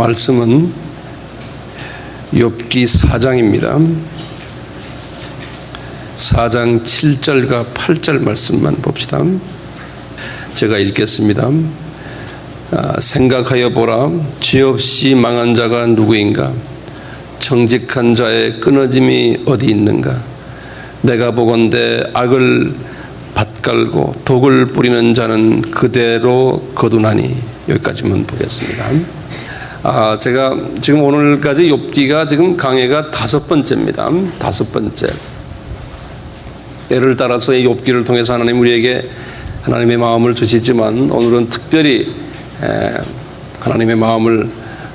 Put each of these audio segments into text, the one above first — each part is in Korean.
말씀은 욥기 4장입니다. 4장 7절과 8절 말씀만 봅시다. 제가 읽겠습니다. 아, 생각하여 보라 죄 없이 망한 자가 누구인가 정직한 자의 끊어짐이 어디 있는가 내가 보건대 악을 밭갈고 독을 뿌리는 자는 그대로 거두나니 여기까지만 보겠습니다. 아, 제가 지금 오늘까지 욥기가 지금 강해가 다섯 번째입니다. 다섯 번째. 때를 따라서 이 욥기를 통해서 하나님 우리에게 하나님의 마음을 주시지만 오늘은 특별히 에, 하나님의 마음을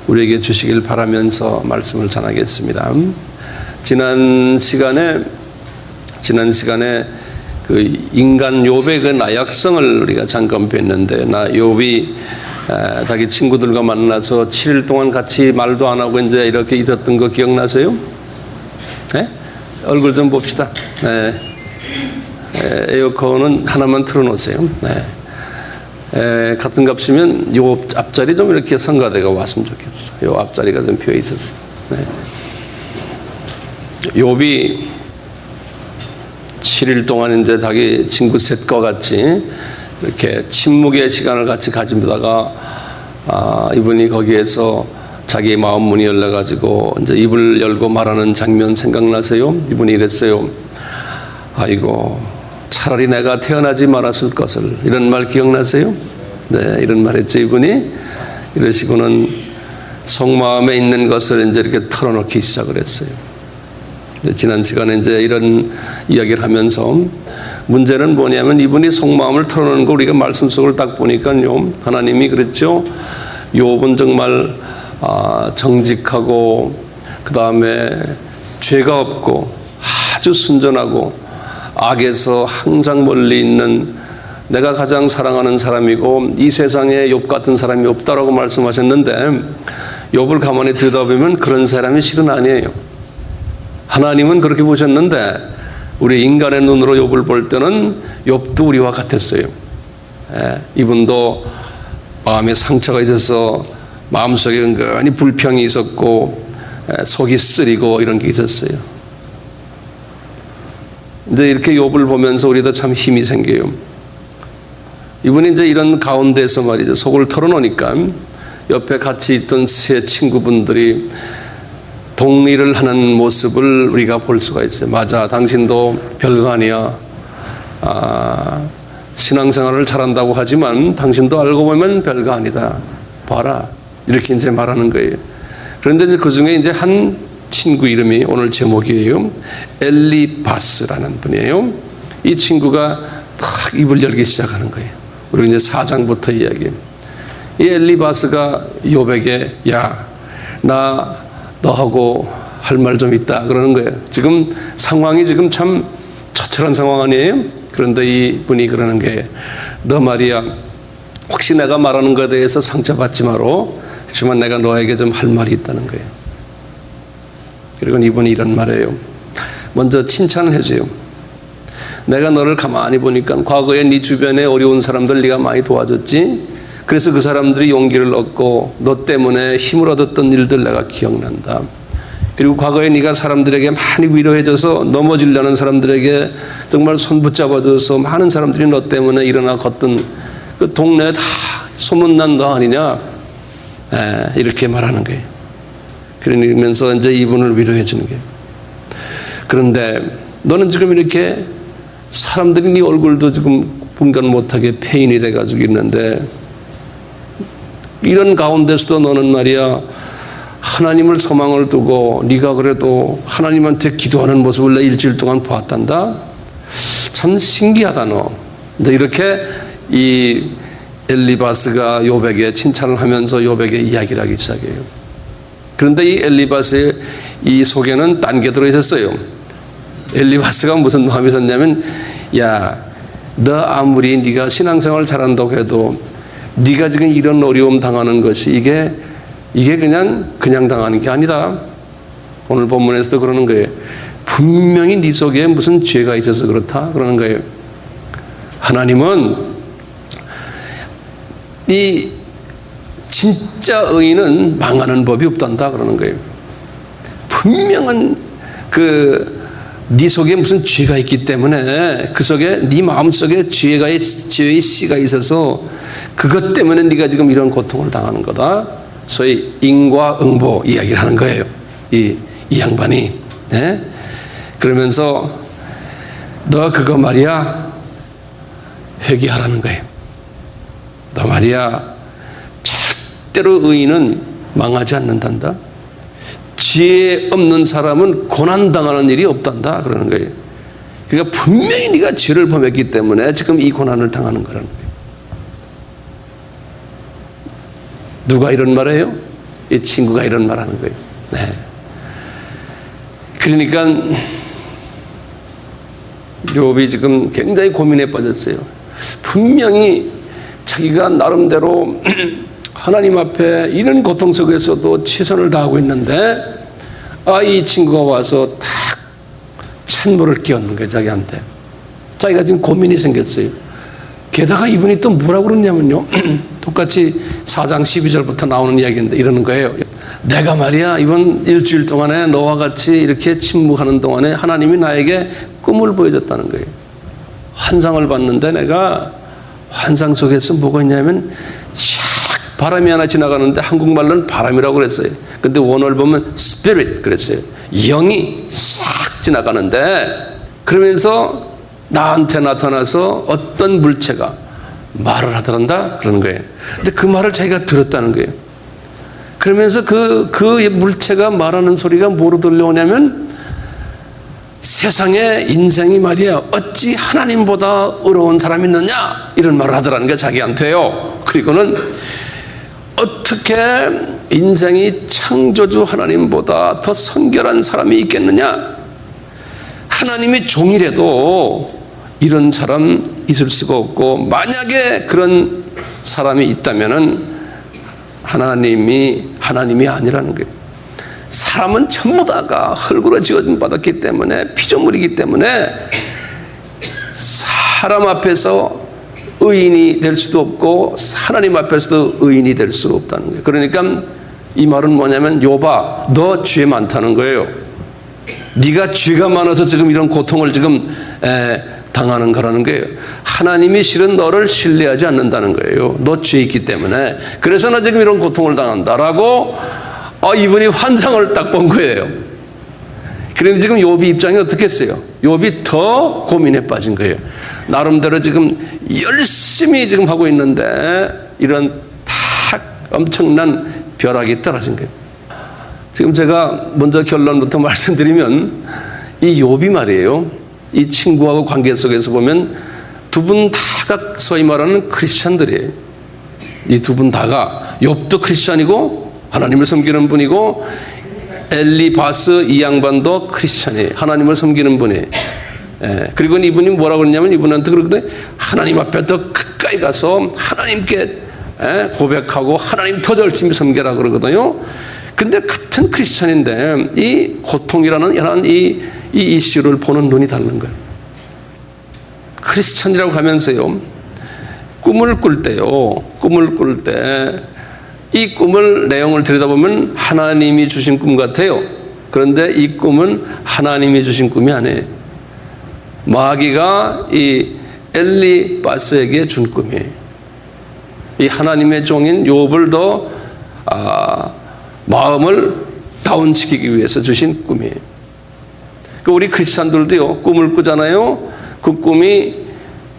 우리에게 주시길 바라면서 말씀을 전하겠습니다. 지난 시간에 지난 시간에 그 인간 욥의 그 나약성을 우리가 잠깐 뵀는데 나 욥이 에, 자기 친구들과 만나서 7일 동안 같이 말도 안 하고 이제 이렇게 있었던 거 기억나세요? 네? 얼굴 좀 봅시다. 네. 에, 에어컨은 하나만 틀어놓으세요. 네. 에, 같은 값이면 요 앞자리 좀 이렇게 성가대가 왔으면 좋겠어. 요 앞자리가 좀 비어 있었어. 네. 욥이 7일 동안 이제 자기 친구 셋과 같이 이렇게 침묵의 시간을 같이 가지다가 아, 이분이 거기에서 자기 마음 문이 열려가지고 이제 입을 열고 말하는 장면 생각나세요? 이분이 이랬어요. 아이고 차라리 내가 태어나지 말았을 것을 이런 말 기억나세요? 네 이런 말 했죠 이분이 이러시고는 속마음에 있는 것을 이제 이렇게 털어놓기 시작을 했어요. 지난 시간에 이제 이런 이야기를 하면서 문제는 뭐냐면 이분이 속마음을 털어놓는 거 우리가 말씀 속을 딱 보니까요 하나님이 그랬죠 욥은 정말 아, 정직하고 그 다음에 죄가 없고 아주 순전하고 악에서 항상 멀리 있는 내가 가장 사랑하는 사람이고 이 세상에 욥 같은 사람이 없다라고 말씀하셨는데 욥을 가만히 들여다보면 그런 사람이 실은 아니에요. 하나님은 그렇게 보셨는데 우리 인간의 눈으로 욥을 볼 때는 욥도 우리와 같았어요. 예, 이분도 마음에 상처가 있어서 마음속에 은근히 불평이 있었고 예, 속이 쓰리고 이런 게 있었어요. 이제 이렇게 욥을 보면서 우리도 참 힘이 생겨요. 이분이 이제 이런 가운데서 말이죠. 속을 털어놓으니까 옆에 같이 있던 세 친구분들이 동의를 하는 모습을 우리가 볼 수가 있어요. 맞아, 당신도 별거 아니야. 아, 신앙생활을 잘한다고 하지만 당신도 알고 보면 별거 아니다. 봐라. 이렇게 이제 말하는 거예요. 그런데 그 중에 이제 한 친구 이름이 오늘 제목이에요. 엘리바스라는 분이에요. 이 친구가 탁 입을 열기 시작하는 거예요. 우리 이제 사장부터 이야기. 이 엘리바스가 요백에 야, 나 너하고 할 말 좀 있다 그러는 거예요. 지금 상황이 지금 참 처절한 상황 아니에요? 그런데 이 분이 그러는 게 너 말이야 혹시 내가 말하는 것에 대해서 상처받지 마로 하지만 내가 너에게 좀 할 말이 있다는 거예요. 그리고 이분이 이런 말이에요. 먼저 칭찬을 해줘요. 내가 너를 가만히 보니까 과거에 네 주변에 어려운 사람들 네가 많이 도와줬지. 그래서 그 사람들이 용기를 얻고 너 때문에 힘을 얻었던 일들 내가 기억난다. 그리고 과거에 네가 사람들에게 많이 위로해줘서 넘어지려는 사람들에게 정말 손 붙잡아줘서 많은 사람들이 너 때문에 일어나 걷던 그 동네에 다 소문난 너 아니냐? 에, 이렇게 말하는 거예요. 그러면서 이제 이분을 위로해 주는 거예요. 그런데 너는 지금 이렇게 사람들이 네 얼굴도 지금 분간 못하게 폐인이 돼가지고 있는데 이런 가운데서도 너는 말이야 하나님을 소망을 두고 네가 그래도 하나님한테 기도하는 모습을 내 일주일 동안 보았단다. 참 신기하다 너. 이렇게 이 엘리바스가 요백에 칭찬을 하면서 요백에 이야기를 하기 시작해요. 그런데 이 엘리바스의 이 속에는 딴 게 들어 있었어요. 엘리바스가 무슨 마음이 있었냐면 야, 너 아무리 네가 신앙생활 잘한다고 해도 네가 지금 이런 어려움 당하는 것이 이게 이게 그냥 그냥 당하는 게 아니다. 오늘 본문에서도 그러는 거예요. 분명히 네 속에 무슨 죄가 있어서 그렇다 그러는 거예요. 하나님은 이 진짜 의인은 망하는 법이 없단다 그러는 거예요. 분명한 그 네 속에 무슨 죄가 있기 때문에 그 속에 네 마음 속에 죄가 죄의 씨가 있어서 그것 때문에 네가 지금 이런 고통을 당하는 거다. 소위 인과응보 이야기를 하는 거예요. 이, 이 양반이 네? 그러면서 너 그거 말이야 회개하라는 거예요. 너 말이야 절대로 의인은 망하지 않는단다. 지혜 없는 사람은 고난 당하는 일이 없단다 그러는 거예요. 그러니까 분명히 네가 죄를 범했기 때문에 지금 이 고난을 당하는 거라는 거예요. 누가 이런 말 해요? 이 친구가 이런 말 하는 거예요. 네. 그러니까 욥이 지금 굉장히 고민에 빠졌어요. 분명히 자기가 나름대로 하나님 앞에 이런 고통 속에서도 최선을 다하고 있는데 아 이 친구가 와서 탁 찬물을 끼얹는 거예요 자기한테 자기가 지금 고민이 생겼어요 게다가 이분이 또 뭐라고 그러냐면요 똑같이 4장 12절부터 나오는 이야기인데 이러는 거예요 내가 말이야 이번 일주일 동안에 너와 같이 이렇게 침묵하는 동안에 하나님이 나에게 꿈을 보여줬다는 거예요 환상을 봤는데 내가 환상 속에서 뭐가 있냐면 바람이 하나 지나가는데 한국말로는 바람이라고 그랬어요. 근데 원어를 보면 spirit 그랬어요. 영이 싹 지나가는데 그러면서 나한테 나타나서 어떤 물체가 말을 하더란다 그러는 거예요. 근데 그 말을 자기가 들었다는 거예요. 그러면서 그, 그 물체가 말하는 소리가 뭐로 들려오냐면 세상에 인생이 말이야 어찌 하나님보다 어려운 사람이 있느냐 이런 말을 하더라는 게 자기한테요. 그리고는 어떻게 인생이 창조주 하나님보다 더 성결한 사람이 있겠느냐? 하나님이 종이라도 이런 사람 있을 수가 없고 만약에 그런 사람이 있다면은 하나님이 하나님이 아니라는 거예요. 사람은 전부 다가 흙으로 지어진 받았기 때문에 피조물이기 때문에 사람 앞에서 의인이 될 수도 없고 하나님 앞에서도 의인이 될 수가 없다는 거예요. 그러니까 이 말은 뭐냐면 요바 너 죄 많다는 거예요. 네가 죄가 많아서 지금 이런 고통을 지금 에, 당하는 거라는 거예요. 하나님이 실은 너를 신뢰하지 않는다는 거예요. 너 죄 있기 때문에. 그래서 나 지금 이런 고통을 당한다라고 어, 이분이 환상을 딱 본 거예요. 그런데 지금 요비 입장이 어떻겠어요? 요비 더 고민에 빠진 거예요. 나름대로 지금 열심히 지금 하고 있는데 이런 탁 엄청난 벼락이 떨어진 거예요. 지금 제가 먼저 결론부터 말씀드리면 이 욥이 말이에요. 이 친구하고 관계 속에서 보면 두 분 다가 소위 말하는 크리스천들이에요. 이 두 분 다가 욥도 크리스천이고 하나님을 섬기는 분이고 엘리바스 이 양반도 크리스천이에요. 하나님을 섬기는 분이에요. 예, 그리고 이분이 뭐라고 그러냐면 이분한테 그러거든 하나님 앞에 더 가까이 가서 하나님께 예, 고백하고 하나님 더 열심히 섬겨라 그러거든요. 근데 같은 크리스천인데 이 고통이라는 이런 이, 이 이슈를 보는 눈이 다른 거예요. 크리스천이라고 하면서요, 꿈을 꿀 때요, 꿈을 꿀 때, 이 꿈을 내용을 들여다보면 하나님이 주신 꿈 같아요. 그런데 이 꿈은 하나님이 주신 꿈이 아니에요. 마귀가 이 엘리바스에게 준 꿈이에요. 이 하나님의 종인 욥을 더 아, 마음을 다운시키기 위해서 주신 꿈이에요. 그 우리 크리스찬들도요 꿈을 꾸잖아요. 그 꿈이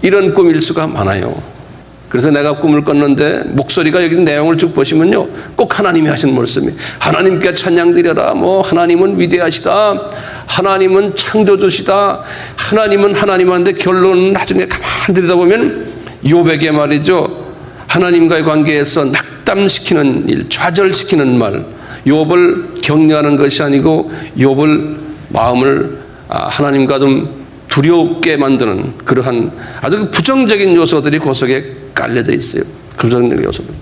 이런 꿈일 수가 많아요. 그래서 내가 꿈을 꿨는데 목소리가 여기 내용을 쭉 보시면요 꼭 하나님이 하신 말씀이 하나님께 찬양드려라. 뭐 하나님은 위대하시다. 하나님은 창조주시다. 하나님은 하나님한테 결론은 나중에 가만 들여다보면 요백의 말이죠. 하나님과의 관계에서 낙담시키는 일 좌절시키는 말. 욥을 격려하는 것이 아니고 욥을 마음을 아, 하나님과 좀 두렵게 만드는 그러한 아주 부정적인 요소들이 그 속에 깔려져 있어요. 부정적인 요소들.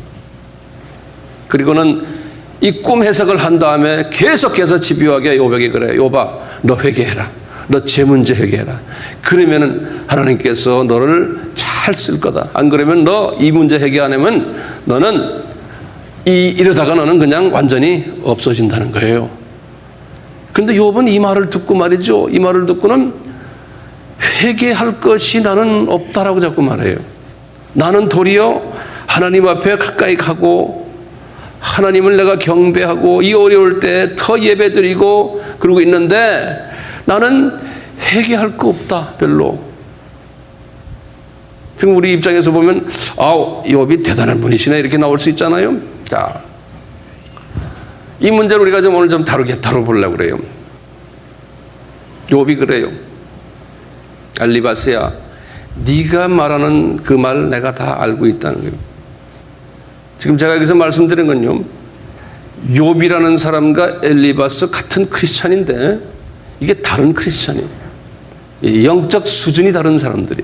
그리고는 이 꿈 해석을 한 다음에 계속해서 집요하게 요백이 그래. 요바, 너 회개해라. 너 제 문제 회개해라. 그러면은 하나님께서 너를 잘 쓸 거다. 안 그러면 너 이 문제 해결 안 하면 너는 이 이러다가 너는 그냥 완전히 없어진다는 거예요. 그런데 욥은 이 말을 듣고 말이죠. 이 말을 듣고는 회개할 것이 나는 없다라고 자꾸 말해요. 나는 도리어 하나님 앞에 가까이 가고 하나님을 내가 경배하고 이 어려울 때 더 예배드리고 그러고 있는데 나는 회개할 거 없다 별로. 지금 우리 입장에서 보면 아우 욥이 대단한 분이시네 이렇게 나올 수 있잖아요. 자, 이 문제를 우리가 좀 오늘 좀 다루게 다뤄보려고 그래요. 욥이 그래요. 알리바스야, 네가 말하는 그 말 내가 다 알고 있다는 거예요. 지금 제가 여기서 말씀드린 건요. 욥이라는 사람과 엘리바스 같은 크리스찬인데 이게 다른 크리스찬이에요. 이 영적 수준이 다른 사람들이.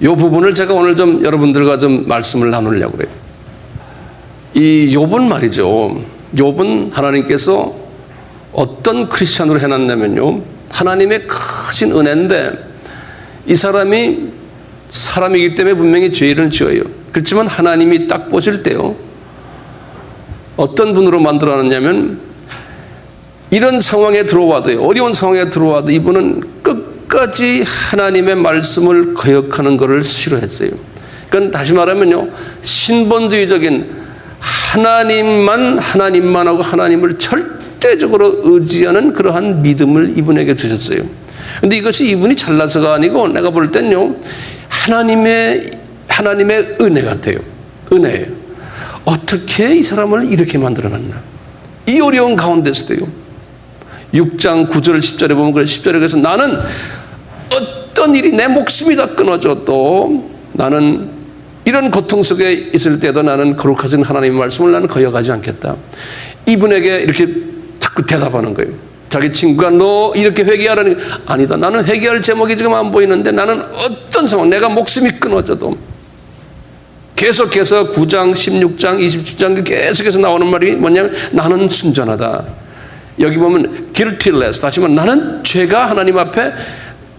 이 부분을 제가 오늘 좀 여러분들과 좀 말씀을 나누려고 그래요. 이 욥은 말이죠. 욥은 하나님께서 어떤 크리스찬으로 해놨냐면요. 하나님의 크신 은혜인데 이 사람이 사람이기 때문에 분명히 죄를 지어요. 그렇지만 하나님이 딱 보실 때요. 어떤 분으로 만들어놨냐면 이런 상황에 들어와도요. 어려운 상황에 들어와도 이분은 끝까지 하나님의 말씀을 거역하는 것을 싫어했어요. 그건 다시 말하면요. 신본주의적인 하나님만 하나님만 하고 하나님을 절대적으로 의지하는 그러한 믿음을 이분에게 주셨어요. 근데 이것이 이분이 잘나서가 아니고 내가 볼 땐요. 하나님의 하나님의 은혜 같아요. 은혜예요. 어떻게 이 사람을 이렇게 만들어 놨나? 이 어려운 가운데서도요. 6장 9절 10절에 보면 그래 10절에 그래서 나는 어떤 일이 내 목숨이 다 끊어져도 나는 이런 고통 속에 있을 때도 나는 거룩하신 하나님의 말씀을 나는 거역하지 않겠다. 이분에게 이렇게 자꾸 대답하는 거예요. 자기 친구가 너 이렇게 회개하라니 아니다. 나는 회개할 제목이 지금 안 보이는데 나는 어떤 상황 내가 목숨이 끊어져도 계속해서 9장, 16장, 27장 계속해서 나오는 말이 뭐냐면 나는 순전하다. 여기 보면 guiltless 다시 말하면 나는 죄가 하나님 앞에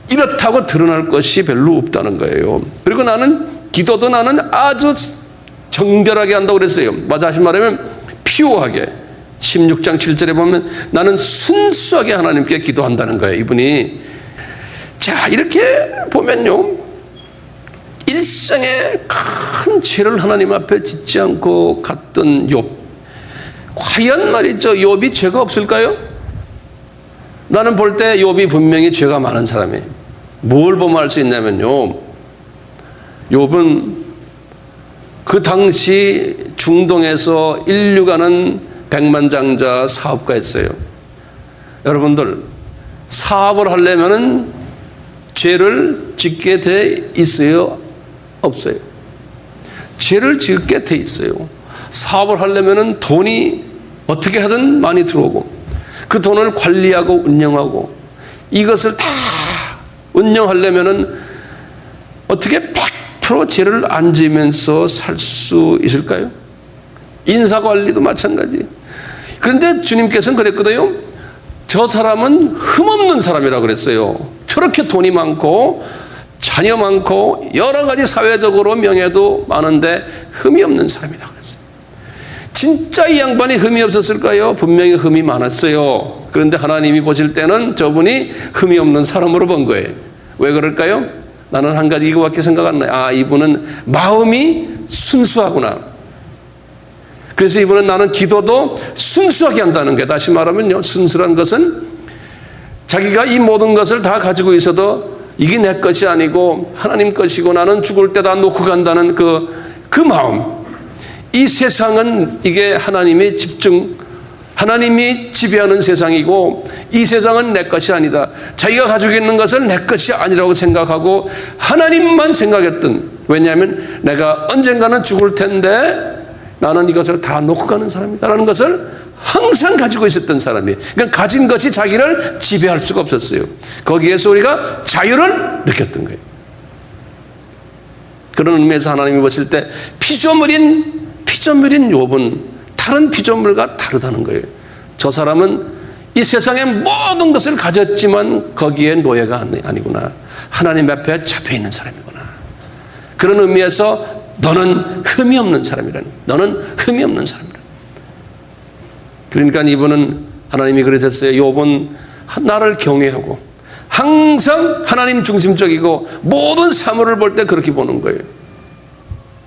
이렇다고 드러날 것이 별로 없다는 거예요. 그리고 나는 기도도 나는 아주 정결하게 한다고 그랬어요. 다시 말하면 피오하게 16장 7절에 보면 나는 순수하게 하나님께 기도한다는 거예요. 이분이 자 이렇게 보면요 일생에 큰 죄를 하나님 앞에 짓지 않고 갔던 욥 과연 말이죠 욥이 죄가 없을까요? 나는 볼 때 욥이 분명히 죄가 많은 사람이에요. 뭘 보면 알 수 있냐면요. 욥은 그 당시 중동에서 인류가는 백만장자 사업가였어요. 여러분들 사업을 하려면은 죄를 짓게 돼 있어요? 없어요? 죄를 짓게 돼 있어요. 사업을 하려면은 돈이 어떻게 하든 많이 들어오고 그 돈을 관리하고 운영하고 이것을 다 운영하려면은 어떻게 100% 죄를 안 지면서 살 수 있을까요? 인사 관리도 마찬가지. 그런데 주님께서는 그랬거든요. 저 사람은 흠없는 사람이라고 그랬어요. 저렇게 돈이 많고 자녀 많고 여러 가지 사회적으로 명예도 많은데 흠이 없는 사람이다 그랬어요. 진짜 이 양반이 흠이 없었을까요? 분명히 흠이 많았어요. 그런데 하나님이 보실 때는 저분이 흠이 없는 사람으로 본 거예요. 왜 그럴까요? 나는 한 가지 이거밖에 생각 안 나요. 아, 이분은 마음이 순수하구나. 그래서 이분은 나는 기도도 순수하게 한다는 게 다시 말하면요. 순수란 것은 자기가 이 모든 것을 다 가지고 있어도 이게 내 것이 아니고 하나님 것이고 나는 죽을 때 다 놓고 간다는 그, 그 마음. 이 세상은 이게 하나님이 집중, 하나님이 지배하는 세상이고 이 세상은 내 것이 아니다. 자기가 가지고 있는 것은 내 것이 아니라고 생각하고 하나님만 생각했던 왜냐하면 내가 언젠가는 죽을 텐데 나는 이것을 다 놓고 가는 사람이다라는 것을 항상 가지고 있었던 사람이 그러니까 가진 것이 자기를 지배할 수가 없었어요. 거기에서 우리가 자유를 느꼈던 거예요. 그런 의미에서 하나님이 보실 때 피조물인 피조물인 욥은 다른 피조물과 다르다는 거예요. 저 사람은 이 세상의 모든 것을 가졌지만 거기에 노예가 아니구나. 하나님 앞에 잡혀 있는 사람이구나. 그런 의미에서 너는 흠이 없는 사람이라는 너는 흠이 없는 사람이라. 그러니까 이분은 하나님이 그러셨어요. 요번 나를 경외하고 항상 하나님 중심적이고 모든 사물을 볼 때 그렇게 보는 거예요.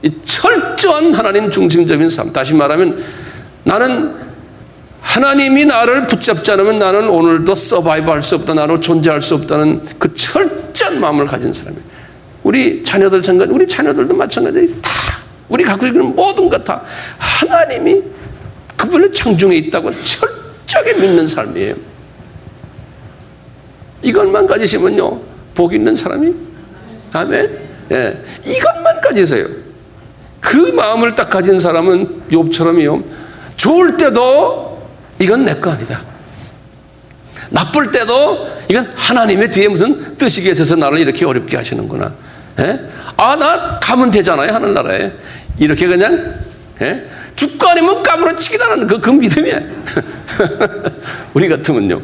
이 철저한 하나님 중심적인 삶. 다시 말하면 나는 하나님이 나를 붙잡지 않으면 나는 오늘도 서바이브 할 수 없다. 나는 존재할 수 없다는 그 철저한 마음을 가진 사람이에요. 우리 자녀들 생각, 우리 자녀들도 마찬가지. 다 우리 갖고 있는 모든 것 다 하나님이 그분의 창중에 있다고 철저하게 믿는 삶이에요. 이것만 가지시면요, 복 있는 사람이. 아멘. 예, 이것만 가지세요. 그 마음을 딱 가진 사람은 욥처럼요. 좋을 때도 이건 내 거 아니다. 나쁠 때도 이건 하나님의 뒤에 무슨 뜻이 계셔서 나를 이렇게 어렵게 하시는구나. 예? 아, 나 가면 되잖아요, 하늘나라에. 이렇게 그냥, 예? 죽고 아니면 까무러치기도 하는 그, 그 믿음이야. 우리 같으면요.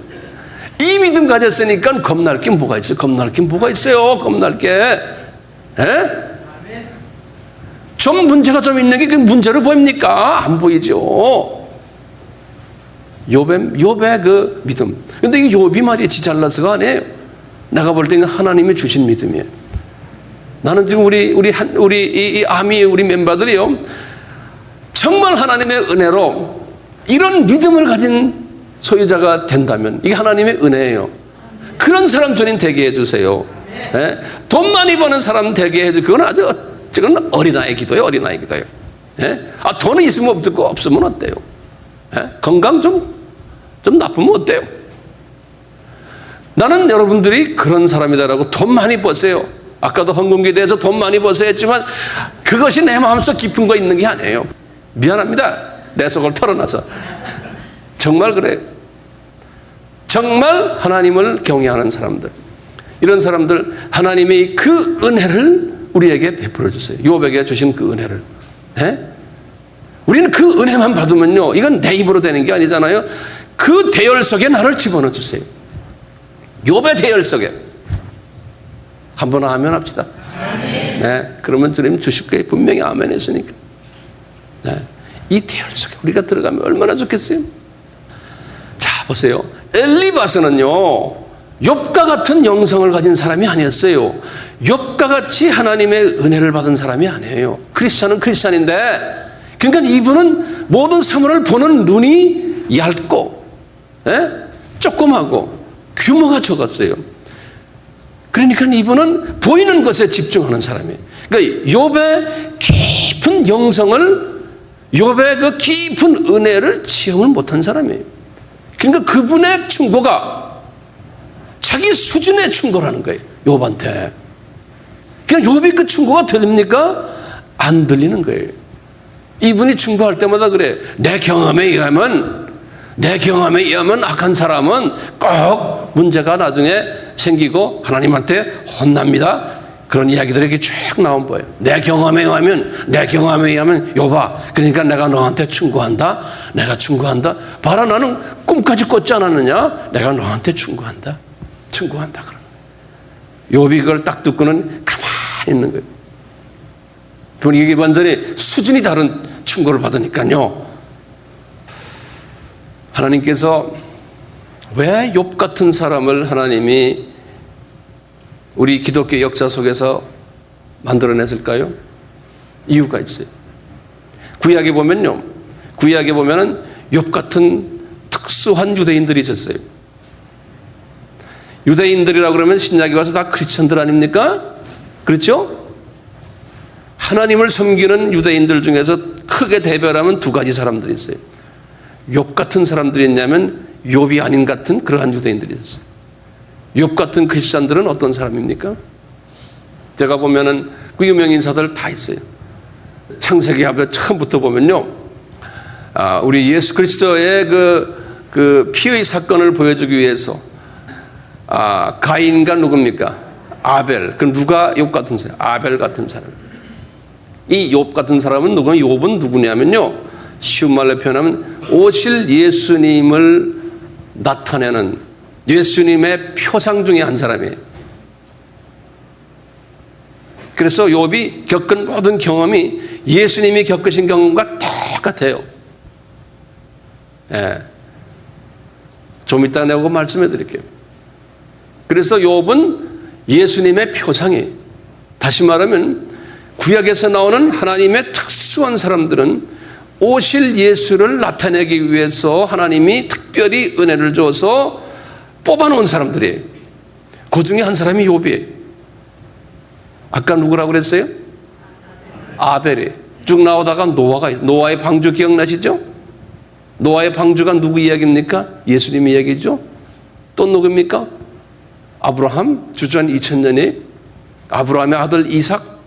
이 믿음 가졌으니까 겁날 게 뭐가 있어요? 겁날 게 뭐가 있어요? 겁날 게. 예? 좀 문제가 좀 있는 게 그 문제로 보입니까? 안 보이죠. 욥의, 욥의 그 믿음. 근데 이 욥이 말이야 지잘나서가 아니에요. 내가 볼 때는 하나님이 주신 믿음이에요. 나는 지금 우리, 우리, 한, 우리, 이, 이 아미 우리 멤버들이요. 정말 하나님의 은혜로 이런 믿음을 가진 소유자가 된다면 이게 하나님의 은혜예요. 그런 사람 주님 되게 해주세요. 예? 돈 많이 버는 사람 되게 해주. 그건 아주 지금 어린아이 기도예요. 어린아이 기도예요. 예? 아 돈은 있으면 없고 없으면 어때요? 예? 건강 좀 좀 나쁘면 어때요? 나는 여러분들이 그런 사람이다라고 돈 많이 버세요. 아까도 헌금기에 대해서 돈 많이 버세요 했지만 그것이 내 마음속 깊은 거 있는 게 아니에요. 미안합니다. 내 속을 털어놔서. 정말 그래요. 정말 하나님을 경외하는 사람들. 이런 사람들 하나님이 그 은혜를 우리에게 베풀어 주세요. 요백에 주신 그 은혜를. 예? 우리는 그 은혜만 받으면요. 이건 내 입으로 되는 게 아니잖아요. 그 대열 속에 나를 집어넣어 주세요. 요배 대열 속에. 한번 아멘 합시다. 네. 그러면 주님 주실 거예요. 분명히 아멘 했으니까. 네. 이 대열 속에 우리가 들어가면 얼마나 좋겠어요? 자, 보세요. 엘리바스는요, 욥과 같은 영성을 가진 사람이 아니었어요. 욥과 같이 하나님의 은혜를 받은 사람이 아니에요. 크리스찬은 크리스찬인데, 그러니까 이분은 모든 사물을 보는 눈이 얇고, 예? 조그마고, 규모가 적었어요. 그러니까 이분은 보이는 것에 집중하는 사람이에요. 그러니까 욥의 깊은 영성을 욥의 그 깊은 은혜를 체험을 못한 사람이에요. 그러니까 그분의 충고가 자기 수준의 충고라는 거예요. 욥한테. 그냥 욥이 그 충고가 들립니까? 안 들리는 거예요. 이분이 충고할 때마다 그래. 내 경험에 의하면 내 경험에 의하면 악한 사람은 꼭 문제가 나중에 생기고 하나님한테 혼납니다. 그런 이야기들이 이렇게 쭉 나온 거예요. 내 경험에 의하면, 내 경험에 의하면, 요봐. 그러니까 내가 너한테 충고한다. 내가 충고한다. 봐라, 나는 꿈까지 꿨지 않았느냐? 내가 너한테 충고한다. 충고한다. 그런. 요비 그걸 딱 듣고는 가만히 있는 거예요. 분위기 완전히 수준이 다른 충고를 받으니까요. 하나님께서 왜 욥 같은 사람을 하나님이 우리 기독교 역사 속에서 만들어냈을까요? 이유가 있어요. 구약에 보면요. 구약에 보면은 욥 같은 특수한 유대인들이 있었어요. 유대인들이라고 그러면 신약에 와서 다 크리스천들 아닙니까? 그렇죠? 하나님을 섬기는 유대인들 중에서 크게 대별하면 두 가지 사람들이 있어요. 욥 같은 사람들이 있냐면 욥이 아닌 같은 그러한 유대인들이 있어요. 욥 같은 크리스천들은 어떤 사람입니까? 제가 보면은 그 유명 인사들 다 있어요. 창세기 앞에 처음부터 보면요. 아, 우리 예수 그리스도의 그, 그 피의 사건을 보여주기 위해서 아, 가인과 누굽니까? 아벨. 그 누가 욥 같은 사람? 아벨 같은 사람. 이 욥 같은 사람은 누구? 욥은 누구냐면요. 쉬운 말로 표현하면 오실 예수님을 나타내는 예수님의 표상 중에 한 사람이에요. 그래서 욥이 겪은 모든 경험이 예수님이 겪으신 경험과 똑같아요. 예. 좀 이따 내가 말씀해 드릴게요. 그래서 욥은 예수님의 표상이 다시 말하면 구약에서 나오는 하나님의 특수한 사람들은 오실 예수를 나타내기 위해서 하나님이 특별히 은혜를 줘서 뽑아놓은 사람들이에요. 그 중에 한 사람이 욥이에요. 아까 누구라고 그랬어요? 아벨이. 쭉 나오다가 노아가. 노아의 방주 기억나시죠? 노아의 방주가 누구 이야기입니까? 예수님 이야기죠? 또 누구입니까? 아브라함 주전 2000년에 아브라함의 아들 이삭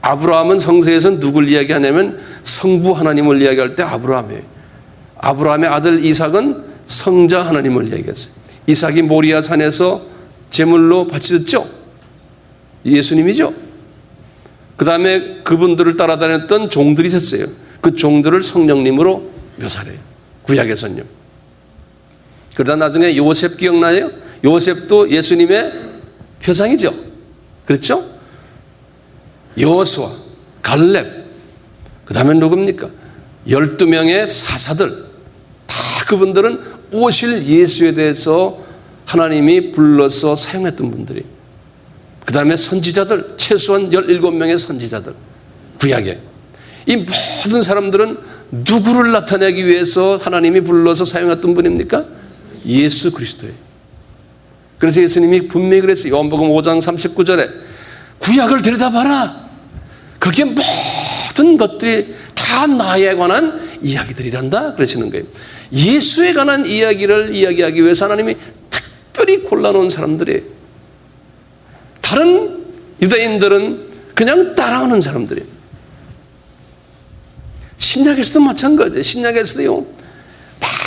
아브라함은 성서에서 누굴 이야기하냐면 성부 하나님을 이야기할 때 아브라함이에요. 아브라함의 아들 이삭은 성자 하나님을 이야기했어요. 이삭이 모리아 산에서 제물로 바치셨죠? 예수님이죠. 그 다음에 그분들을 따라다녔던 종들이 있었어요. 그 종들을 성령님으로 묘사해요. 구약에서는요. 그러다 나중에 요셉 기억나요? 요셉도 예수님의 표상이죠. 그렇죠? 여호수아, 갈렙, 그 다음에 누굽니까? 12명의 사사들, 다 그분들은 오실 예수에 대해서 하나님이 불러서 사용했던 분들이. 그 다음에 선지자들, 최소한 17명의 선지자들, 구약에. 이 모든 사람들은 누구를 나타내기 위해서 하나님이 불러서 사용했던 분입니까? 예수 그리스도예요. 그래서 예수님이 분명히 그랬어요. 요한복음 5장 39절에 구약을 들여다봐라. 그게 모든 것들이 다 나에 관한 이야기들이란다. 그러시는 거예요. 예수에 관한 이야기를 이야기하기 위해서 하나님이 특별히 골라놓은 사람들이에요. 다른 유대인들은 그냥 따라오는 사람들이에요. 신약에서도 마찬가지예요. 신약에서도요.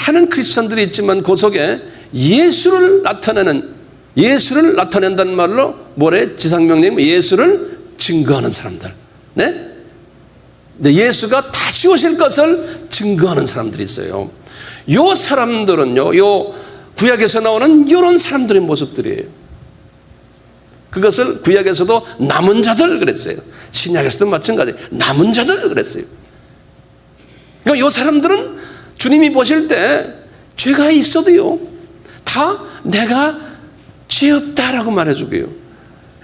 많은 크리스천들이 있지만 그 속에 예수를 나타내는 예수를 나타낸다는 말로 뭐래 지상명령 예수를 증거하는 사람들. 네? 예수가 다시 오실 것을 증거하는 사람들이 있어요. 요 사람들은요, 요 구약에서 나오는 이런 사람들의 모습들이에요. 그것을 구약에서도 남은 자들 그랬어요. 신약에서도 마찬가지. 남은 자들 그랬어요. 그러니까 요 사람들은 주님이 보실 때 죄가 있어도요, 다 내가 죄 없다라고 말해주고요.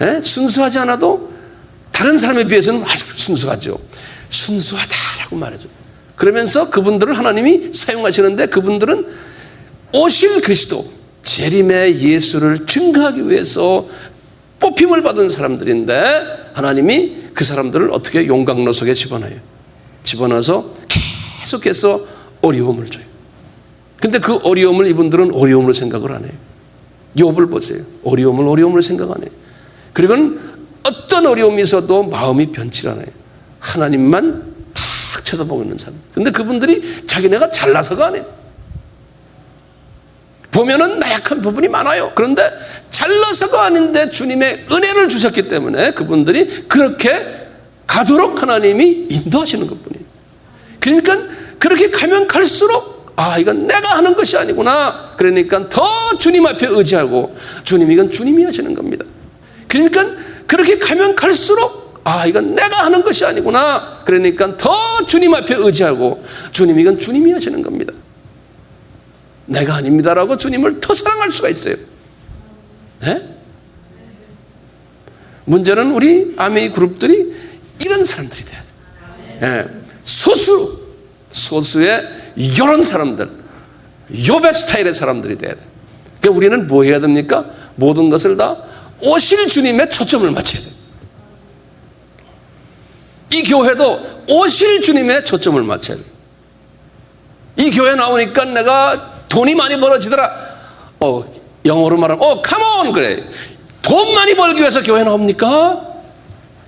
예? 순수하지 않아도 다른 사람에 비해서는 아주 순수하죠. 순수하다라고 말해줘. 그러면서 그분들을 하나님이 사용하시는데 그분들은 오실 그리스도, 재림의 예수를 증거하기 위해서 뽑힘을 받은 사람들인데 하나님이 그 사람들을 어떻게 용광로 속에 집어넣어요. 집어넣어서 계속해서 어려움을 줘요. 근데 그 어려움을 이분들은 어려움으로 생각을 안 해요. 욥을 보세요. 어려움을 어려움으로 생각 안 해요. 그리고 어떤 어려움이 있어도 마음이 변치 않아요. 하나님만 탁 쳐다보고 있는 사람. 근데 그분들이 자기네가 잘나서가 아니에요. 보면은 나약한 부분이 많아요. 그런데 잘나서가 아닌데 주님의 은혜를 주셨기 때문에 그분들이 그렇게 가도록 하나님이 인도하시는 것 뿐이에요. 그러니까 그렇게 가면 갈수록 아, 이건 내가 하는 것이 아니구나. 그러니까 더 주님 앞에 의지하고 주님 이건 주님이 하시는 겁니다. 그러니까 그렇게 가면 갈수록 아, 이건 내가 하는 것이 아니구나. 그러니까 더 주님 앞에 의지하고 주님 이건 주님이 하시는 겁니다. 내가 아닙니다라고 주님을 더 사랑할 수가 있어요. 네? 문제는 우리 아메이 그룹들이 이런 사람들이 돼야 돼. 네. 소수, 소수의 이런 사람들, 요배 스타일의 사람들이 돼야 돼. 그러니까 우리는 뭐 해야 됩니까? 모든 것을 다 오실 주님의 초점을 맞춰야 돼. 이 교회도 오실 주님의 초점을 맞춰야 돼. 이 교회 나오니까 내가 돈이 많이 벌어지더라. 어, 영어로 말하면, 어, 컴온! 그래. 돈 많이 벌기 위해서 교회 나옵니까?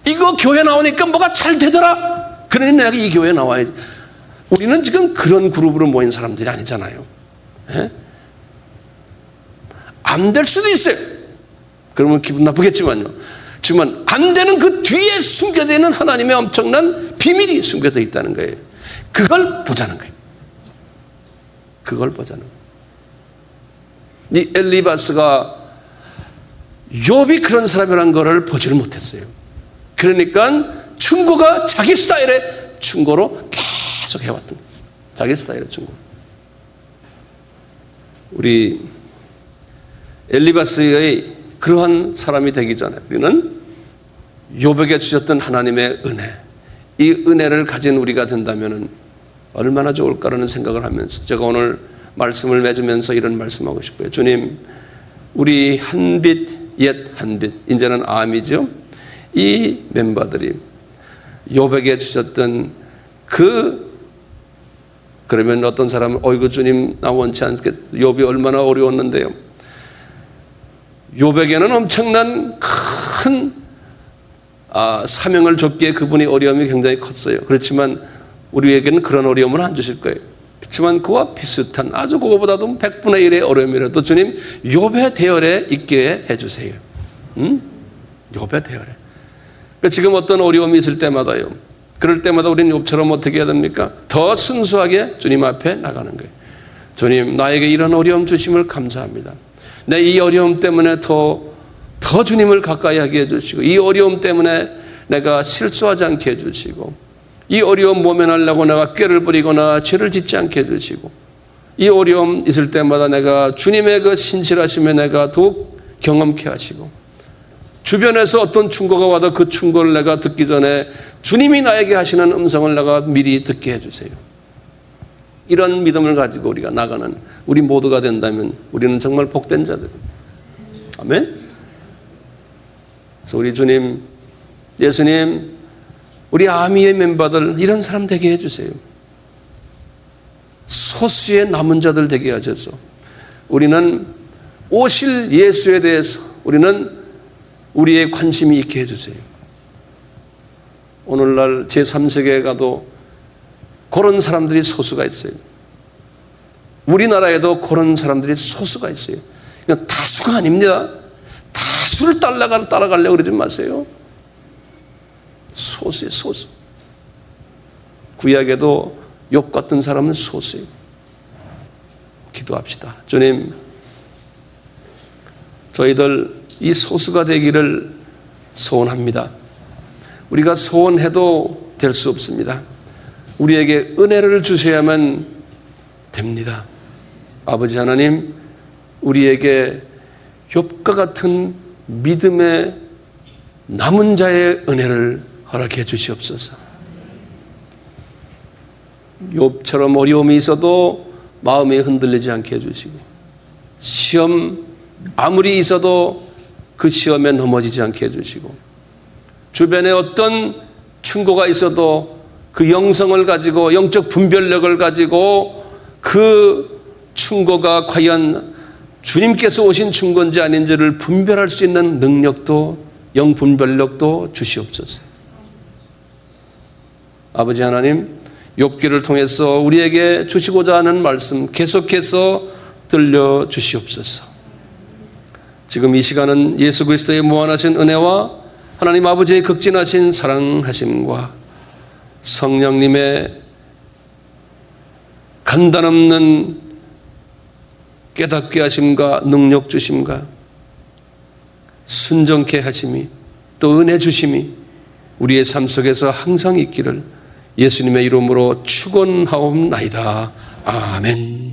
이거 교회 나오니까 뭐가 잘 되더라? 그러니 내가 이 교회 나와야지. 우리는 지금 그런 그룹으로 모인 사람들이 아니잖아요. 예? 안될 수도 있어요. 그러면 기분 나쁘겠지만요. 지만 안 되는 그 뒤에 숨겨져 있는 하나님의 엄청난 비밀이 숨겨져 있다는 거예요. 그걸 보자는 거예요. 그걸 보자는 거예요. 이 엘리바스가 욥이 그런 사람이라는 것을 보지를 못했어요. 그러니까 충고가 자기 스타일의 충고로 계속 해왔던. 자기 스타일의 충고. 우리 엘리바스의 그러한 사람이 되기 전에 우리는 요백에 주셨던 하나님의 은혜, 이 은혜를 가진 우리가 된다면 얼마나 좋을까라는 생각을 하면서 제가 오늘 말씀을 맺으면서 이런 말씀하고 싶어요. 주님, 우리 한 빛, 옛 한 빛, 이제는 암이죠. 이 멤버들이 요백에 주셨던 그 그러면 어떤 사람은 어이구 주님 나 원치 않게 욥이 얼마나 어려웠는데요. 욥에게는 엄청난 큰 아, 사명을 줬기에 그분의 어려움이 굉장히 컸어요. 그렇지만 우리에게는 그런 어려움을 안 주실 거예요. 그렇지만 그와 비슷한 아주 그거보다도 100분의 1의 어려움이라도 주님 욥의 대열에 있게 해주세요. 응? 욥의 대열에. 그러니까 지금 어떤 어려움이 있을 때마다요. 그럴 때마다 우리는 욥처럼 어떻게 해야 됩니까? 더 순수하게 주님 앞에 나가는 거예요. 주님 나에게 이런 어려움 주심을 감사합니다. 내 이 어려움 때문에 더, 더 주님을 가까이 하게 해주시고 이 어려움 때문에 내가 실수하지 않게 해주시고 이 어려움 모면하려고 내가 꾀를 부리거나 죄를 짓지 않게 해주시고 이 어려움 있을 때마다 내가 주님의 그 신실하심에 내가 더욱 경험케 하시고 주변에서 어떤 충고가 와도 그 충고를 내가 듣기 전에 주님이 나에게 하시는 음성을 내가 미리 듣게 해주세요. 이런 믿음을 가지고 우리가 나가는 우리 모두가 된다면 우리는 정말 복된 자들. 아멘. 그래서 우리 주님, 예수님, 우리 아미의 멤버들 이런 사람 되게 해주세요. 소수의 남은 자들 되게 하셔서 우리는 오실 예수에 대해서 우리는 우리의 관심이 있게 해주세요. 오늘날 제3세계에 가도 그런 사람들이 소수가 있어요. 우리나라에도 그런 사람들이 소수가 있어요. 그러니까 다수가 아닙니다. 다수를 따라가, 따라가려고 그러지 마세요. 소수의 소수. 구약에도 욕 같은 사람은 소수예요. 기도합시다. 주님, 저희들 이 소수가 되기를 소원합니다. 우리가 소원해도 될 수 없습니다. 우리에게 은혜를 주셔야만 됩니다. 아버지 하나님, 우리에게 욥과 같은 믿음의 남은 자의 은혜를 허락해 주시옵소서. 욥처럼 어려움이 있어도 마음이 흔들리지 않게 해 주시고 시험 아무리 있어도 그 시험에 넘어지지 않게 해주시고 주변에 어떤 충고가 있어도 그 영성을 가지고 영적 분별력을 가지고 그 충고가 과연 주님께서 오신 충고인지 아닌지를 분별할 수 있는 능력도 영분별력도 주시옵소서. 아버지 하나님, 욥기를 통해서 우리에게 주시고자 하는 말씀 계속해서 들려 주시옵소서. 지금 이 시간은 예수 그리스도의 무한하신 은혜와 하나님 아버지의 극진하신 사랑하심과 성령님의 간단없는 깨닫게 하심과 능력 주심과 순정케 하심이 또 은혜 주심이 우리의 삶 속에서 항상 있기를 예수님의 이름으로 축원하옵나이다. 아멘.